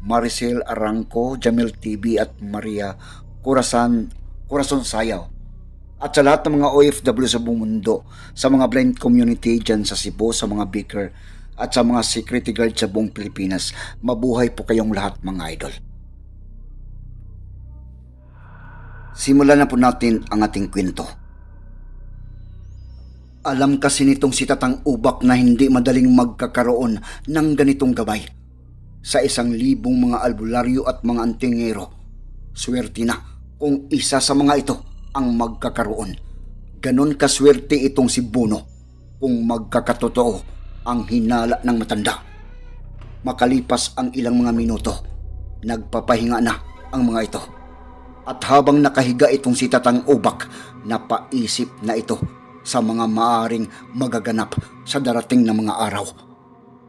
Maricel Arangco, Jamil TV at Maria Corazon, Corazon Sayaw. At sa lahat ng mga OFW sa buong mundo, sa mga blind community dyan sa Cebu, sa mga baker, at sa mga security guard sa buong Pilipinas, mabuhay po kayong lahat mga idol. Simulan na po natin ang ating kwento. Alam kasi nitong si Tatang Ubak na hindi madaling magkakaroon ng ganitong gabay. Sa isang libong mga albularyo at mga antingero, swerte na kung isa sa mga ito ang magkakaroon. Ganon kaswerte itong si Buno kung magkakatotoo ang hinala ng matanda. Makalipas ang ilang mga minuto, nagpapahinga na ang mga ito. At habang nakahiga itong si Tatang Ubak, napaisip na ito sa mga maaring magaganap sa darating na mga araw.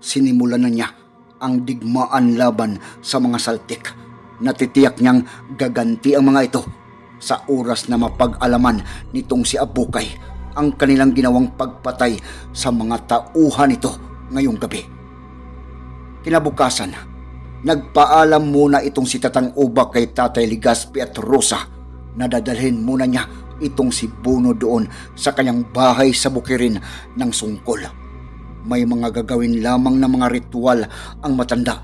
Sinimulan na niya ang digmaan laban sa mga saltik. Natitiyak niyang gaganti ang mga ito sa oras na mapag-alaman nitong si Abukay ang kanilang ginawang pagpatay sa mga tauhan nito ngayong gabi. Kinabukasan, nagpaalam muna itong si Tatang Ubak kay Tatay Ligaspi at Rosa na dadalhin muna niya itong si Buno doon sa kanyang bahay sa bukirin ng sungkol. May mga gagawin lamang na mga ritual ang matanda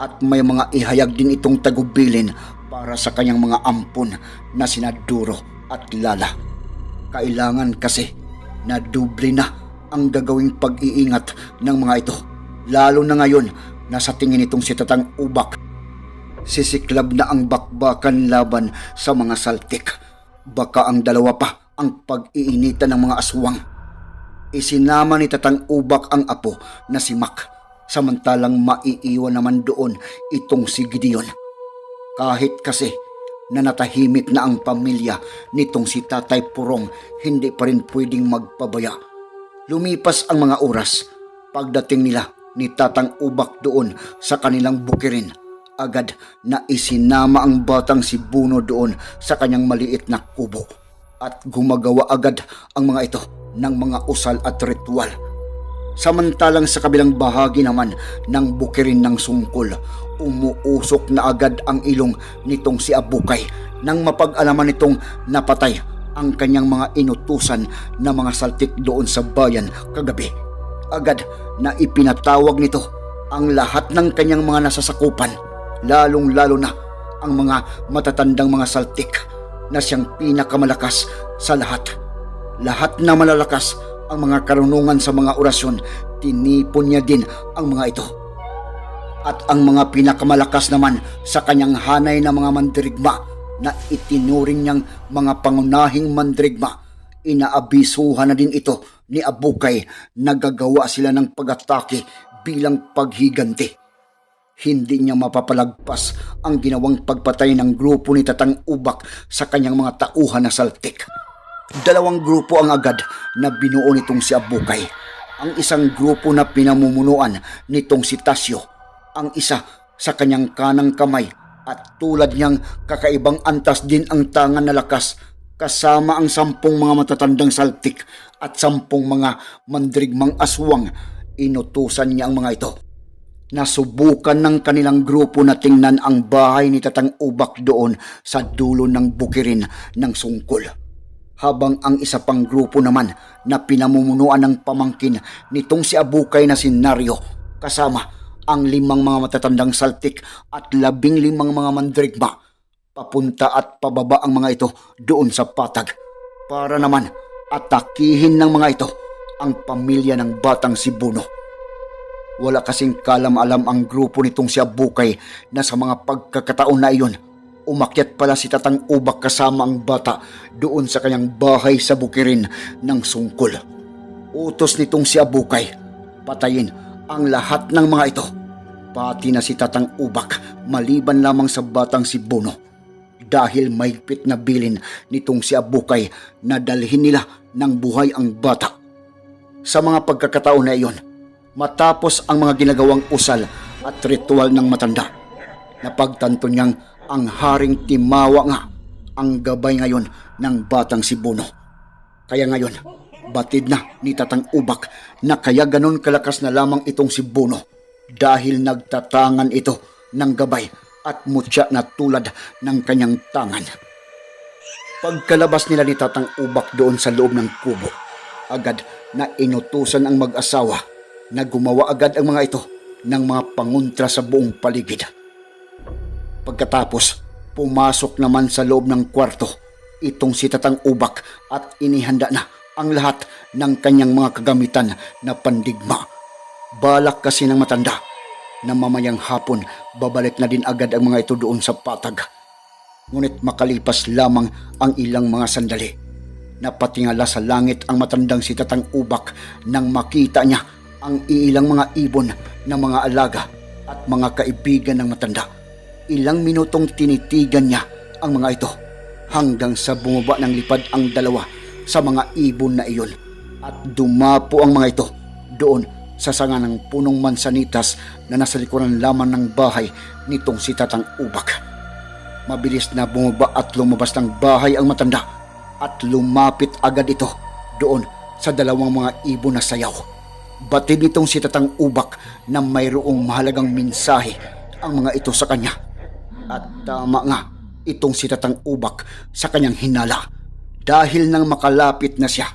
at may mga ihayag din itong tagubilin para sa kanyang mga ampon na sinaduro at lala. Kailangan kasi na doble na ang gagawing pag-iingat ng mga ito. Lalo na ngayon na sa tingin itong si Tatang Ubak, sisiklab na ang bakbakan laban sa mga saltik. Baka ang dalawa pa ang pag-iinitan ng mga aswang. Isinama ni Tatang Ubak ang apo na si Mac, samantalang maiiwan naman doon itong si Gideon. Kahit kasi na natahimik na ang pamilya nitong si Tatay Purong, hindi pa rin pwedeng magpabaya. Lumipas ang mga oras, pagdating nila ni Tatang Ubak doon sa kanilang bukirin, agad na isinama ang batang si Buno doon sa kanyang maliit na kubo at gumagawa agad ang mga ito ng mga usal at ritual. Samantalang sa kabilang bahagi naman ng bukirin ng sungkol, umuusok na agad ang ilong nitong si Abukay nang mapag-alaman nitong napatay ang kanyang mga inutusan na mga saltik doon sa bayan kagabi. Agad na ipinatawag nito ang lahat ng kanyang mga nasasakupan, lalong-lalo na ang mga matatandang mga saltik na siyang pinakamalakas sa lahat. Lahat na malalakas ang mga karunungan sa mga orasyon, tinipon niya din ang mga ito. At ang mga pinakamalakas naman sa kanyang hanay na mga mandirigma na itinuring niyang mga pangunahing mandirigma, inaabisuhan na din ito ni Abukay na gagawa sila ng pag-atake bilang paghiganti. Hindi niya mapapalagpas ang ginawang pagpatay ng grupo ni Tatang Ubak sa kanyang mga tauhan na saltik. Dalawang grupo ang agad na binuo nitong si Abukay. Ang isang grupo na pinamumunuan nitong si Tasyo. Ang isa sa kanyang kanang kamay at tulad niyang kakaibang antas din ang tangan na lakas kasama ang sampung mga matatandang saltik at sampung mga mandrigmang aswang. Inutusan niya ang mga ito. Nasubukan ng kanilang grupo na tingnan ang bahay ni Tatang Ubak doon sa dulo ng bukirin ng sungkol habang ang isa pang grupo naman na pinamumunuan ng pamangkin nitong si Abukay na senaryo kasama ang limang mga matatandang saltik at labing limang mga mandrigma. Papunta at pababa ang mga ito doon sa patag para naman atakihin ng mga ito ang pamilya ng batang si Buno. Wala kasing kalam-alam ang grupo nitong si Abukay na sa mga pagkakataon na iyon umakyat pala si Tatang Ubak kasama ang bata doon sa kanyang bahay sa bukirin ng sungkol. Utos nitong si Abukay, patayin ang lahat ng mga ito, pati na si Tatang Ubak maliban lamang sa batang si Bono. dahil mahigpit na bilin nitong si Abukay na dalhin nila ng buhay ang bata. Sa mga pagkakataon na iyon, matapos ang mga ginagawang usal at ritual ng matanda, napagtanto niyang ang haring timawa nga ang gabay ngayon ng batang si Bono. Kaya ngayon, batid na ni Tatang Ubak na kaya ganon kalakas na lamang itong si Bono dahil nagtatangan ito ng gabay at mutya na tulad ng kanyang tangan. Pagkalabas nila ni Tatang Ubak doon sa loob ng kubo, agad na inutusan ang mag-asawa na gumawa agad ang mga ito ng mga panguntra sa buong paligid. Pagkatapos, pumasok naman sa loob ng kwarto itong si Tatang Ubak at inihanda na ang lahat ng kanyang mga kagamitan na pandigma. Balak kasi ng matanda na mamayang hapon babalik na din agad ang mga ito doon sa patag. Ngunit makalipas lamang ang ilang mga sandali. Napatingala sa langit ang matandang si Tatang Ubak nang makita niya ang ilang mga ibon ng mga alaga at mga kaibigan ng matanda. Ilang minutong tinitigan niya ang mga ito hanggang sa bumaba ng lipad ang dalawa sa mga ibon na iyon at dumapo ang mga ito doon sa sanga ng punong mansanitas na nasa likuran lamang ng bahay nitong si Tatang Ubak. Mabilis na bumaba at lumabas ng bahay ang matanda at lumapit agad ito doon sa dalawang mga ibon na sayaw. Batid nitong si Tatang Ubak na mayroong mahalagang mensahe ang mga ito sa kanya. At tama nga itong si Tatang Ubak sa kanyang hinala dahil nang makalapit na siya,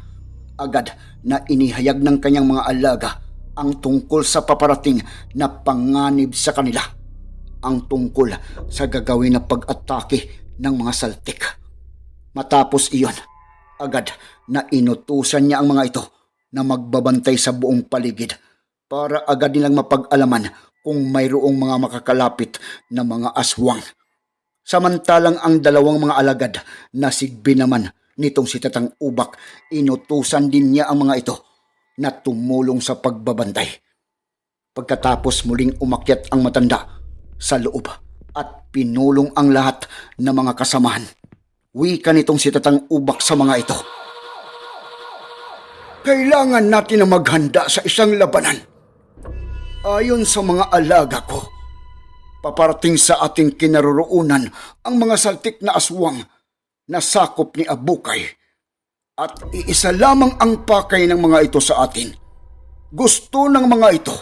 agad na inihayag ng kanyang mga alaga ang tungkol sa paparating na panganib sa kanila. Ang tungkol sa gagawin na pag-atake ng mga saltik. Matapos iyon, agad na inutusan niya ang mga ito na magbabantay sa buong paligid para agad nilang mapag-alaman kung mayroong mga makakalapit na mga aswang. Samantalang ang dalawang mga alagad na sigbi naman nitong si Tatang Ubak, inutusan din niya ang mga ito na tumulong sa pagbabantay. Pagkatapos muling umakyat ang matanda sa loob at pinulong ang lahat ng mga kasamahan. Wika nitong si Tatang Ubak sa mga ito. Kailangan natin na maghanda sa isang labanan. Ayon sa mga alaga ko, paparating sa ating kinaroroonan ang mga saltik na aswang na sakop ni Abukay at iisa lamang ang pakay ng mga ito sa atin. Gusto ng mga ito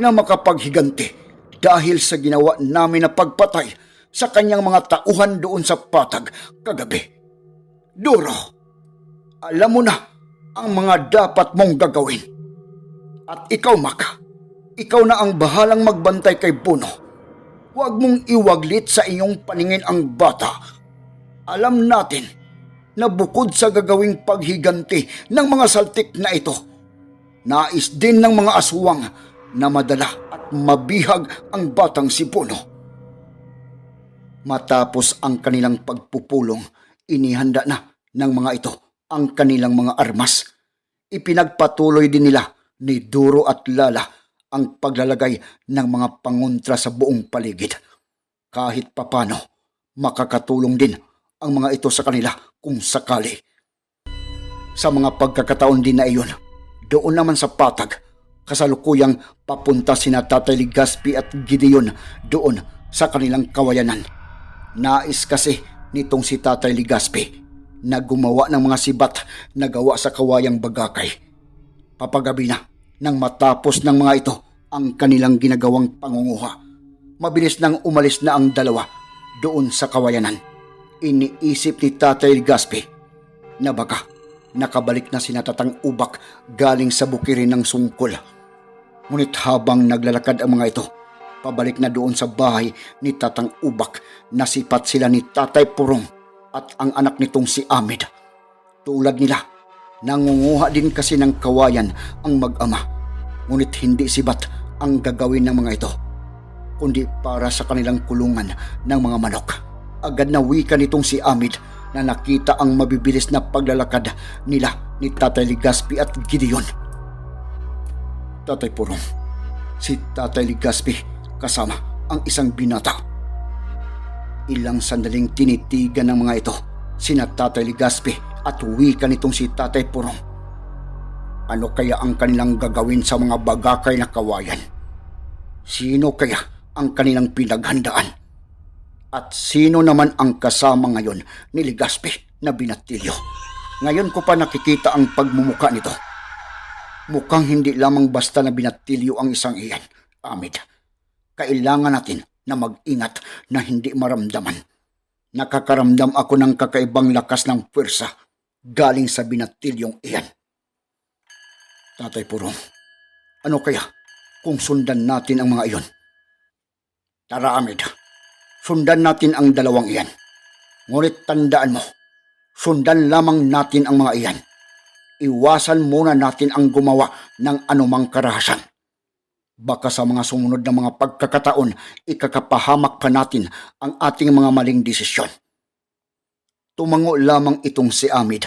na makapaghiganti dahil sa ginawa namin na pagpatay sa kanyang mga tauhan doon sa patag kagabi. Duro, alam mo na ang mga dapat mong gagawin. At ikaw, Maka, ikaw na ang bahalang magbantay kay Puno. Huwag mong iwaglit sa iyong paningin ang bata. Alam natin na bukod sa gagawing paghiganti ng mga saltik na ito, nais din ng mga aswang na madala at mabihag ang batang si Puno. Matapos ang kanilang pagpupulong, inihanda na ng mga ito ang kanilang mga armas. Ipinagpatuloy din nila ni Duro at Lala ang paglalagay ng mga pangontra sa buong paligid. Kahit papano, makakatulong din ang mga ito sa kanila kung sakali. Sa mga pagkakataon din na iyon, doon naman sa patag, kasalukuyang papunta sina Tatay Ligaspi at Gideon doon sa kanilang kawayanan. Nais kasi nitong si Tatay Ligaspi na gumawa ng mga sibat na gawa sa kawayang bagakay. Papagabi na nang matapos ng mga ito ang kanilang ginagawang pangunguha. Mabilis nang umalis na ang dalawa doon sa kawayanan. Iniisip ni Tatay Gaspi na baka nakabalik na sina Tatang Ubak galing sa bukirin ng sungkol. Ngunit habang naglalakad ang mga ito, pabalik na doon sa bahay ni Tatang Ubak, nasipat sila ni Tatay Purong at ang anak nitong si Amid. Tulad nila, nangunguha din kasi ng kawayan ang mag-ama. Ngunit hindi sibat ang gagawin ng mga ito, kundi para sa kanilang kulungan ng mga manok. Agad na wika nitong si Amid na nakita ang mabibilis na paglalakad nila ni Tatay Ligaspi at Gideon. Tatay Purong, si Tatay Ligaspi kasama ang isang binata. Ilang sandaling tinitigan ng mga ito, sina Tatay Ligaspi at wika nitong si Tatay Purong. Ano kaya ang kanilang gagawin sa mga bagakay na kawayan? Sino kaya ang kanilang pinaghandaan? At sino naman ang kasama ngayon ni Ligaspi na binatilyo? Ngayon ko pa nakikita ang pagmumuka nito. Mukhang hindi lamang basta na binatilyo ang isang iyan, Amid. Kailangan natin na mag-ingat na hindi maramdaman. Nakakaramdam ako ng kakaibang lakas ng pwersa galing sa binatilyong iyan. Tatay Purong, ano kaya kung sundan natin ang mga iyon? Tara, Amid. Sundan natin ang dalawang iyan. Ngunit tandaan mo, sundan lamang natin ang mga iyan. Iwasan muna natin ang gumawa ng anumang karahasan. Baka sa mga sumunod na mga pagkakataon, ikakapahamak pa natin ang ating mga maling desisyon. Tumango lamang itong si Amid.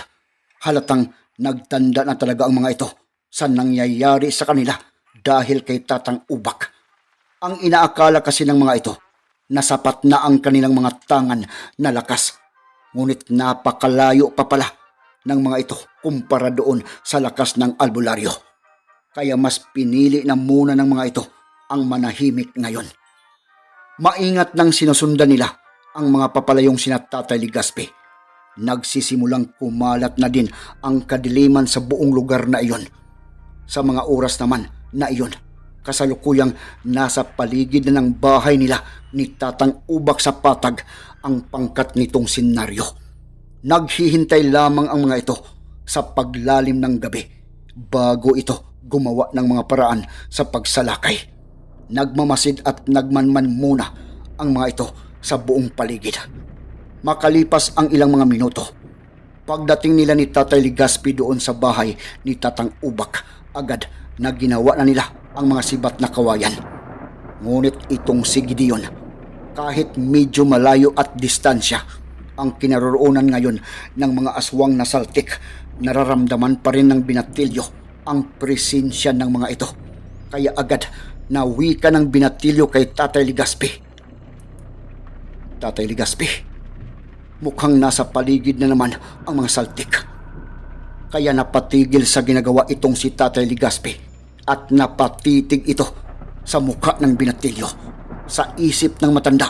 Halatang nagtanda na talaga ang mga ito sa nangyayari sa kanila dahil kay Tatang Ubak. Ang inaakala kasi ng mga ito na sapat na ang kanilang mga tangan na lakas. Ngunit napakalayo pa pala ng mga ito kumpara doon sa lakas ng albularyo. Kaya mas pinili na muna ng mga ito ang manahimik ngayon. Maingat nang sinusundan nila ang mga papalayong sina Tatay Ligaspi. Nagsisimulang kumalat na din ang kadiliman sa buong lugar na iyon. Sa mga oras naman na iyon, kasalukuyang nasa paligid na ng bahay nila ni Tatang Ubak sa patag ang pangkat nitong senaryo. Naghihintay lamang ang mga ito sa paglalim ng gabi bago ito gumawa ng mga paraan sa pagsalakay. Nagmamasid at nagmanman muna ang mga ito sa buong paligid. Makalipas ang ilang mga minuto, pagdating nila ni Tatay Ligaspi doon sa bahay ni Tatang Ubak, agad na ginawa na nila ang mga sibat na kawayan. Ngunit itong si Gideon, kahit medyo malayo at distansya, ang kinaroroonan ngayon ng mga aswang na saltik, nararamdaman pa rin ng binatilyo ang presensya ng mga ito. Kaya agad na wika ng binatilyo kay Tatay Ligaspi. Tatay Ligaspi, mukhang nasa paligid na naman ang mga saltik. Kaya napatigil sa ginagawa itong si Tatay Ligaspi at napatitig ito sa mukha ng binatilyo. Sa isip ng matanda,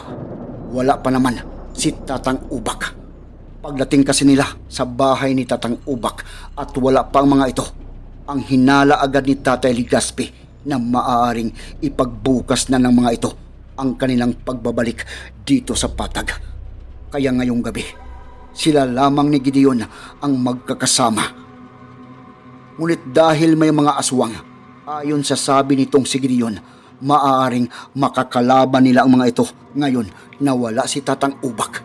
wala pa naman si Tatang Ubak. Pagdating kasi nila sa bahay ni Tatang Ubak at wala pa ang mga ito, ang hinala agad ni Tatay Ligaspi na maaaring ipagbukas na ng mga ito ang kanilang pagbabalik dito sa patag. Kaya ngayong gabi, sila lamang ni Gideon ang magkakasama. Ngunit dahil may mga aswang, ayon sa sabi nitong si Gideon, maaaring makakalaban nila ang mga ito ngayon na wala si Tatang Ubak.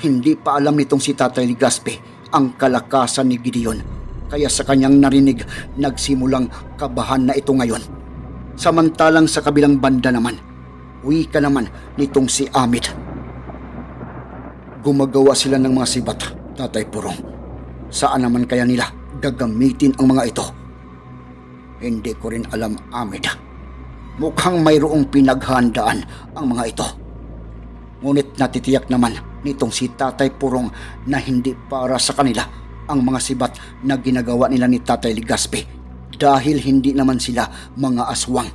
Hindi pa alam nitong si Tatay Ligaspi ang kalakasan ni Gideon. Kaya sa kanyang narinig, nagsimulang kabahan na ito ngayon. Samantalang sa kabilang banda naman, wika naman nitong si Amid. Gumagawa sila ng mga sibat, Tatay Purong. Saan naman kaya nila gagamitin ang mga ito? Hindi ko rin alam, Amid. Mukhang mayroong pinaghandaan ang mga ito. Ngunit natitiyak naman nitong si Tatay Purong na hindi para sa kanila ang mga sibat na ginagawa nila ni Tatay Ligaspi dahil hindi naman sila mga aswang.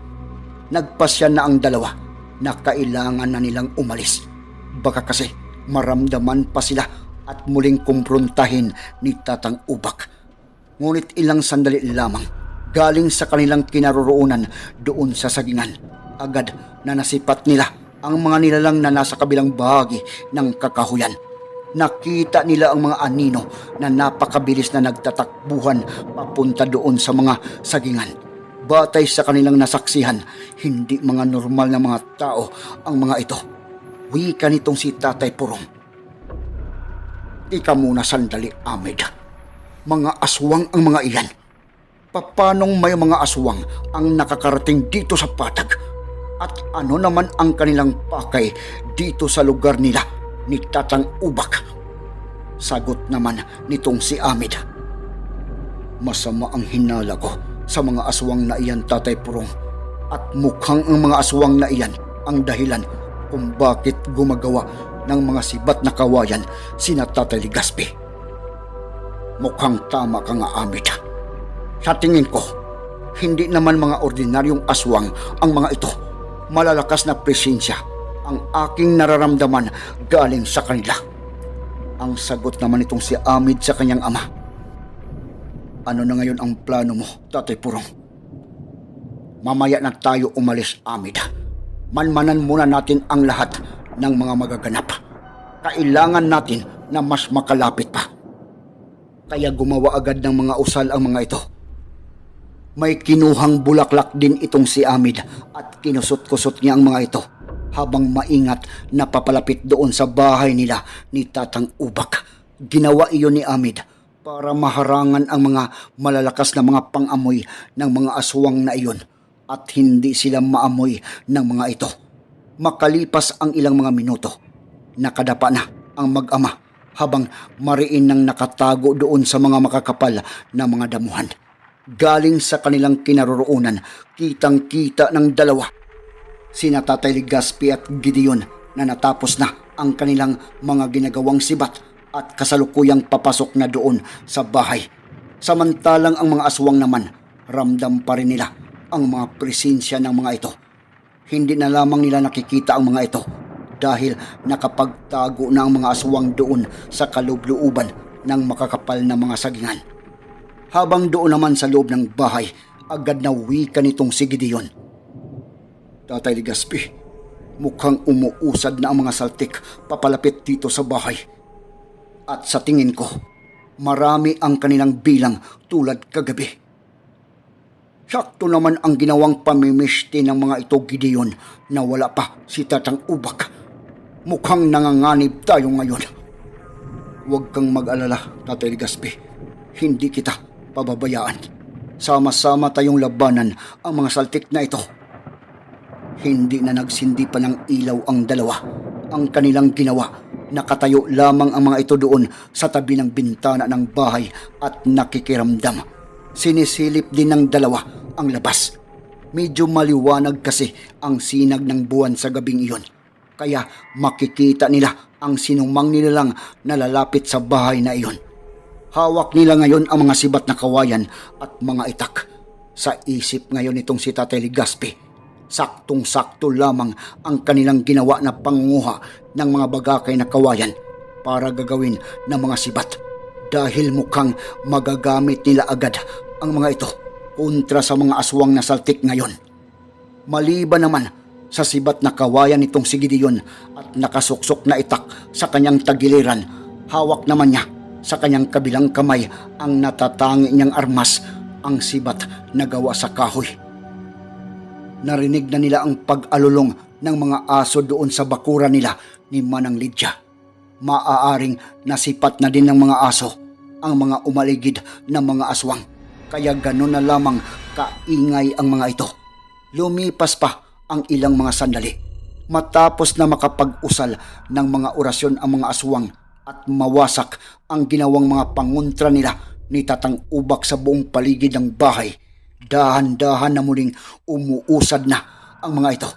Nagpasya na ang dalawa na kailangan na nilang umalis. Baka kasi maramdaman pa sila at muling kumprontahin ni Tatang Ubak. Ngunit ilang sandali lamang galing sa kanilang kinaroroonan doon sa sagingan. Agad na nasipat nila ang mga nilalang na nasa kabilang bahagi ng kakahuyan. Nakita nila ang mga anino na napakabilis na nagtatakbuhan papunta doon sa mga sagingan. Batay sa kanilang nasaksihan, hindi mga normal na mga tao ang mga ito. Wika nitong si Tatay Purong. Ika muna sandali, Ahmed. Mga aswang ang mga iyan. Papanong may mga aswang ang nakakarating dito sa patag? At ano naman ang kanilang pakay dito sa lugar nila ni Tatang Ubak? Sagot naman nitong si Amid. Masama ang hinala ko sa mga aswang na iyan, Tatay Purong. At mukhang ang mga aswang na iyan ang dahilan kung bakit gumagawa ng mga sibat na kawayan sina Tatay Ligaspi. Mukhang tama ka nga, Amid. Sa tingin ko, hindi naman mga ordinaryong aswang ang mga ito. Malalakas na presensya ang aking nararamdaman galing sa kanila. Ang sagot naman itong si Amid sa kanyang ama. Ano na ngayon ang plano mo, Tatay Purong? Mamaya na tayo umalis, Amid. Manmanan muna natin ang lahat ng mga magaganap. Kailangan natin na mas makalapit pa. Kaya gumawa agad ng mga usal ang mga ito. May kinuhang bulaklak din itong si Amid at kinusot-kusot niya ang mga ito habang maingat na papalapit doon sa bahay nila ni Tatang Ubak. Ginawa iyon ni Amid para maharangan ang mga malalakas na mga pangamoy ng mga aswang na iyon at hindi sila maamoy ng mga ito. Makalipas ang ilang mga minuto, nakadapa na ang mag-ama habang mariin nang nakatago doon sa mga makakapal na mga damuhan. Galing sa kanilang kinaroroonan, kitang-kita ng dalawa. Sina Tatay Ligaspi at Gideon na natapos na ang kanilang mga ginagawang sibat at kasalukuyang papasok na doon sa bahay. Samantalang ang mga aswang naman, ramdam pa rin nila ang mga presensya ng mga ito. Hindi na lamang nila nakikita ang mga ito dahil nakapagtago na ang mga aswang doon sa kalubluuban ng makakapal na mga sagingan. Habang doon naman sa loob ng bahay, agad na wika nitong si Gideon. Tatay Ligaspi, mukhang umuusad na ang mga saltik papalapit dito sa bahay. At sa tingin ko, marami ang kanilang bilang tulad kagabi. Sakto naman ang ginawang pamimiste ng mga ito Gideon na wala pa si Tatang Ubak. Mukhang nanganganib tayo ngayon. Huwag kang mag-alala, Tatay Ligaspi. Hindi kita pababayaan. Sama-sama tayong labanan ang mga saltik na ito. Hindi na nagsindi pa ng ilaw ang dalawa. Ang kanilang ginawa, nakatayo lamang ang mga ito doon sa tabi ng bintana ng bahay at nakikiramdam. Sinisilip din ng dalawa ang labas. Medyo maliwanag kasi ang sinag ng buwan sa gabing iyon. Kaya makikita nila ang sinumang nilalang na lalapit sa bahay na iyon. Hawak nila ngayon ang mga sibat na kawayan at mga itak. Sa isip ngayon itong si Tatay Ligaspi, saktong-sakto lamang ang kanilang ginawa na pangunguha ng mga bagakay na kawayan para gagawin ng mga sibat dahil mukhang magagamit nila agad ang mga ito kontra sa mga aswang na saltik ngayon. Maliban naman sa sibat na kawayan nitong si Gideon at nakasuksok na itak sa kanyang tagiliran, hawak naman niya sa kanyang kabilang kamay ang natatangi niyang armas ang sibat na gawa sa kahoy. Narinig na nila ang pag-alulong ng mga aso doon sa bakura nila ni Manang Lydia. Maaaring nasipat na din ng mga aso ang mga umaligid na mga aswang. Kaya gano'n na lamang kaingay ang mga ito. Lumipas pa ang ilang mga sandali. Matapos na makapag-usal ng mga orasyon ang mga aswang at mawasak ang ginawang mga panguntra nila ni Tatang Ubak sa buong paligid ng bahay, dahan-dahan na muling umuusad na ang mga ito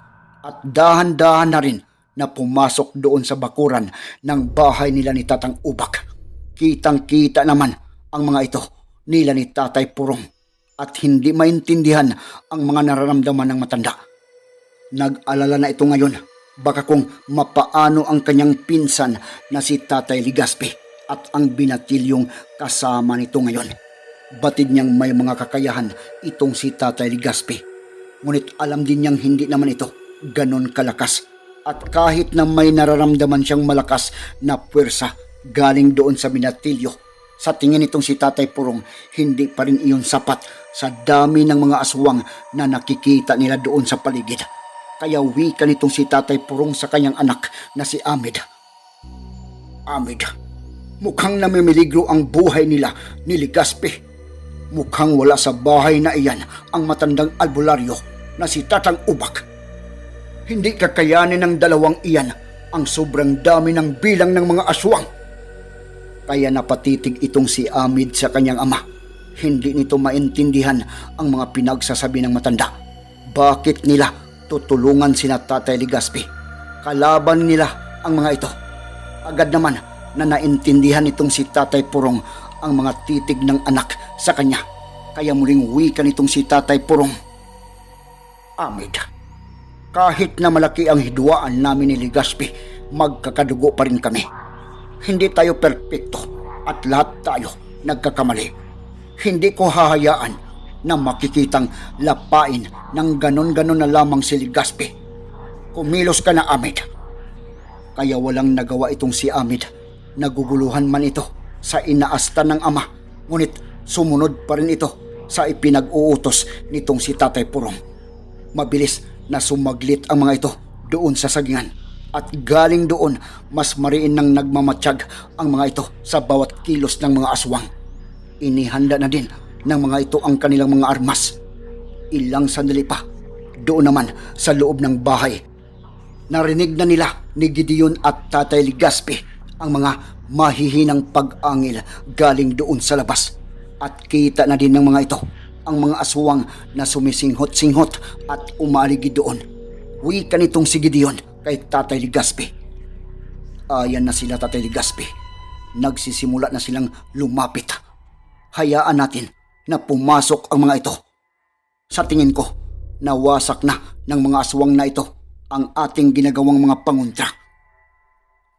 at dahan-dahan na rin na pumasok doon sa bakuran ng bahay nila ni Tatang Ubak. Kitang-kita naman ang mga ito nila ni Tatay Purong at hindi maintindihan ang mga nararamdaman ng matanda. Nag-alala na ito ngayon baka kung mapaano ang kanyang pinsan na si Tatay Ligaspi at ang binatilyong kasama nito ngayon. Batid niyang may mga kakayahan itong si Tatay Ligaspi. Ngunit alam din niyang hindi naman ito ganon kalakas. At kahit na may nararamdaman siyang malakas na puwersa galing doon sa binatilyo, sa tingin nitong si Tatay Purong, hindi pa rin iyon sapat sa dami ng mga aswang na nakikita nila doon sa paligid. Kaya wika nitong si Tatay Purong sa kanyang anak na si Amid. Amid, mukhang namimiligro ang buhay nila ni Ligaspi. Mukhang wala sa bahay na iyan ang matandang albularyo na si Tatang Ubak. Hindi kakayanin ng dalawang iyan ang sobrang dami ng bilang ng mga aswang. Kaya napatitig itong si Amid sa kanyang ama. Hindi nito maintindihan ang mga pinagsasabi ng matanda. Bakit nila tutulungan sina Tatay Ligaspi? Kalaban nila ang mga ito. Agad naman na naintindihan nitong si Tatay Purong ang mga titig ng anak sa kanya. Kaya muling wika nitong si Tatay Purong. Amid, kahit na malaki ang hidwaan namin ni Ligaspi, magkakadugo pa rin kami. Hindi tayo perpekto at lahat tayo nagkakamali. Hindi ko hahayaan na makikitang lapain ng ganon-ganon na lamang si Ligaspi. Kumilos ka na, Amid. Kaya walang nagawa itong si Amid. Naguguluhan man ito sa inaasta ng ama. Ngunit sumunod pa rin ito sa ipinag-uutos nitong si Tatay Purong. Mabilis na sumaglit ang mga ito doon sa sagingan. At galing doon, mas mariin nang nagmamatsyag ang mga ito sa bawat kilos ng mga aswang. Inihanda na din ng mga ito ang kanilang mga armas. Ilang sandali pa, doon naman sa loob ng bahay Narinig na nila ni Gideon at Tatay Ligaspi ang mga mahihinang pag-angil galing doon sa labas. At kita na din ng mga ito ang mga aswang na sumisinghot-singhot at umaligi doon. Wika nitong si Gideon kay Tatay Ligaspi. Ayan na sila Tatay Ligaspi. Nagsisimula na silang lumapit. Hayaan natin na pumasok ang mga ito. Sa tingin ko, nawasak na ng mga aswang na ito ang ating ginagawang mga panguntra.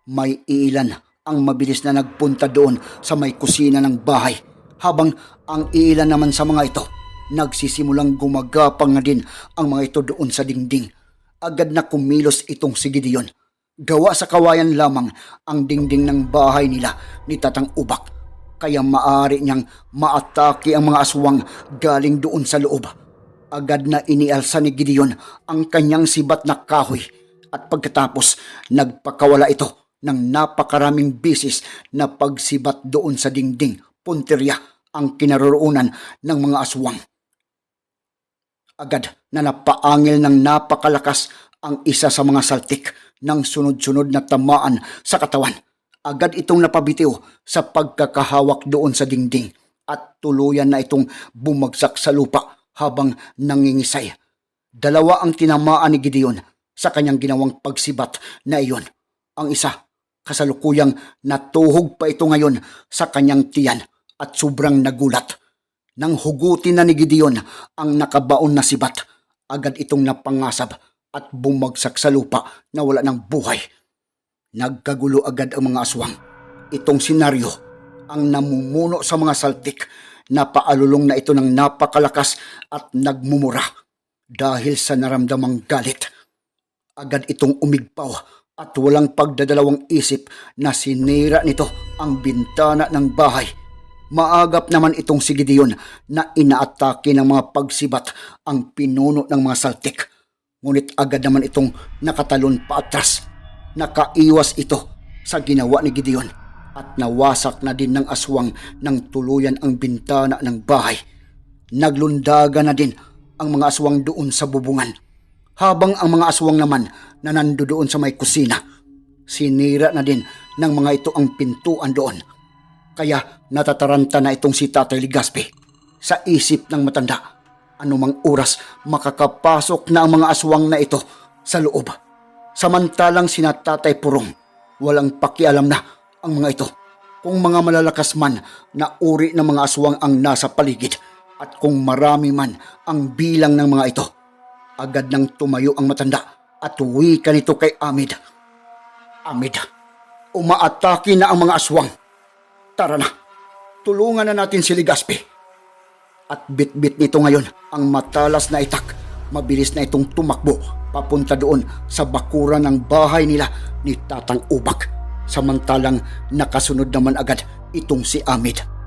May ilan ang mabilis na nagpunta doon sa may kusina ng bahay habang ang ilan naman sa mga ito nagsisimulang gumagapang na din ang mga ito doon sa dingding. Agad na kumilos itong si Gideon. Gawa sa kawayan lamang ang dingding ng bahay nila ni Tatang Ubak. Kaya maaari niyang maatake ang mga aswang galing doon sa loob. Agad na inialsa ni Gideon ang kanyang sibat na kahoy at pagkatapos nagpakawala ito ng napakaraming bisis na pagsibat doon sa dingding, punterya ang kinaroroonan ng mga aswang. Agad na napaangil ng napakalakas ang isa sa mga saltik ng sunod-sunod na tamaan sa katawan. Agad itong napabitiw sa pagkakahawak doon sa dingding at tuluyan na itong bumagsak sa lupa habang nangingisay. Dalawa ang tinamaan ni Gideon sa kanyang ginawang pagsibat na iyon. Ang isa, kasalukuyang natuhog pa ito ngayon sa kanyang tiyan at sobrang nagulat. Nang hugutin na ni Gideon ang nakabaon na sibat, agad itong napangasab at bumagsak sa lupa na wala ng buhay. Nagkagulo agad ang mga aswang. Itong senaryo ang namumuno sa mga saltik Napaalulong na ito ng napakalakas at nagmumura dahil sa naramdamang galit. Agad itong umigpaw at walang pagdadalawang isip na sinira nito ang bintana ng bahay. Maagap naman itong si Gideon na inaatake ng mga pagsibat ang pinuno ng mga saltik. Ngunit agad naman itong nakatalon pa atras. Nakaiwas ito sa ginawa ni Gideon at nawasak na din ng aswang ng tuluyan ang bintana ng bahay. Naglundaga na din ang mga aswang doon sa bubungan. Habang ang mga aswang naman na nando doon sa may kusina, sinira na din ng mga ito ang pintuan doon. Kaya natataranta na itong si Tatay Ligaspi sa isip ng matanda. Anumang oras makakapasok na ang mga aswang na ito sa loob. Samantalang sina Tatay Purong walang pakialam na ang mga ito kung mga malalakas man na uri ng mga aswang ang nasa paligid at kung marami man ang bilang ng mga ito. Agad nang tumayo ang matanda at wika nito kay Amid. Amid, umaatake na ang mga aswang. Tara na, tulungan na natin si Ligaspi. At bit-bit nito ngayon ang matalas na itak. Mabilis na itong tumakbo papunta doon sa bakuran ng bahay nila ni Tatang Ubak samantalang nakasunod naman agad itong si Amid.